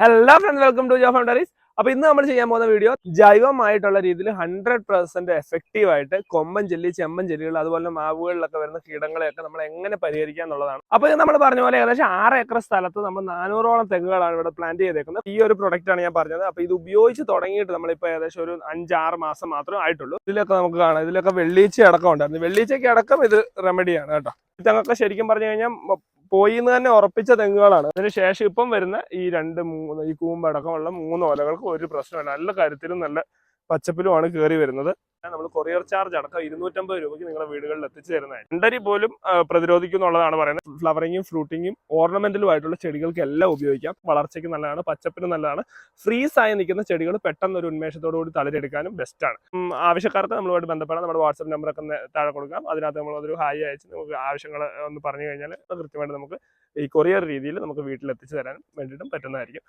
Hello friend welcome to Jo foundries അപ്പൊ ഇന്ന് നമ്മൾ ചെയ്യാൻ പോകുന്ന വീഡിയോ ജൈവമായിട്ടുള്ള രീതിയിൽ ഹൺഡ്രഡ് പെർസെന്റ് എഫക്റ്റീവ് ആയിട്ട് കൊമ്പൻ ചെല്ലി ചെമ്പൻ ചെല്ലികൾ അതുപോലെ മാവുകളിലൊക്കെ വരുന്ന കീടങ്ങളെയൊക്കെ നമ്മൾ എങ്ങനെ പരിഹരിക്കുക എന്നുള്ളതാണ്. അപ്പൊ നമ്മൾ പറഞ്ഞ പോലെ ഏകദേശം ആറ് ഏക്കർ സ്ഥലത്ത് നമ്മൾ നാനൂറോളം തെങ്ങുകളാണ് ഇവിടെ പ്ലാന്റ് ചെയ്തേക്കുന്നത്. ഈ ഒരു പ്രൊഡക്റ്റ് ആണ് ഞാൻ പറഞ്ഞത്. അപ്പൊ ഇത് ഉപയോഗിച്ച് തുടങ്ങിയിട്ട് നമ്മളിപ്പോൾ ഏകദേശം ഒരു അഞ്ചാറ് മാസം മാത്രമേ ആയിട്ടുള്ളൂ. ഇതിലൊക്കെ നമുക്ക് കാണാം. ഇതിലൊക്കെ വെള്ളീച്ച അടക്കം ഉണ്ടായിരുന്നു. വെള്ളീച്ചയ്ക്ക് അടക്കം ഇത് റെമഡിയാണ് കേട്ടോ. ഈ ശരിക്കും പറഞ്ഞു കഴിഞ്ഞാൽ പോയി എന്ന് തന്നെ ഉറപ്പിച്ച തെങ്ങുകളാണ്. അതിനുശേഷം ഇപ്പം വരുന്ന ഈ രണ്ട് മൂന്ന് ഈ കൂമ്പടക്കമുള്ള മൂന്ന് ഓലകൾക്ക് ഒരു പ്രശ്നമില്ല. നല്ല കരുത്തിലും നല്ല പച്ചപ്പിലുമാണ് കയറി വരുന്നത്. നമ്മൾ കൊറിയർ ചാർജ് അടക്കം ഇരുന്നൂറ്റമ്പത് രൂപയ്ക്ക് നിങ്ങളുടെ വീടുകളിൽ എത്തിച്ചു തരുന്നതായിരിക്കും രണ്ടരി പോലും പ്രതിരോധിക്കും പ്രതിരോധിക്കുന്നുള്ളതാണ് പറയുന്നത്. ഫ്ലവറിങ്ങും ഫ്രൂട്ടിങ്ങും ഓർണമെന്റലും ആയിട്ടുള്ള ചെടികൾക്ക് എല്ലാം ഉപയോഗിക്കാം. വളർച്ചയ്ക്ക് നല്ലതാണ് പച്ചപ്പിന് നല്ലതാണ്. ഫ്രീസ് ആയി നിൽക്കുന്ന ചെടികൾ പെട്ടെന്ന് ഒരു ഉന്മേഷത്തോടു കൂടി തളിരെടുക്കാനും ബെസ്റ്റാണ്. ആവശ്യക്കാർക്ക് നമ്മളുമായിട്ട് ബന്ധപ്പെടാം. നമ്മുടെ വാട്സപ്പ് നമ്പറൊക്കെ താഴെ കൊടുക്കാം. അതിനകത്ത് നമ്മൾ ഒരു ഹായ് അയച്ച് നമുക്ക് ആവശ്യങ്ങൾ ഒന്ന് പറഞ്ഞു കഴിഞ്ഞാൽ കൃത്യമായിട്ട് നമുക്ക് ഈ കൊറിയർ രീതിയിൽ നമുക്ക് വീട്ടിൽ എത്തിച്ചു തരാൻ വേണ്ടിയിട്ടും പറ്റുന്നതായിരിക്കും.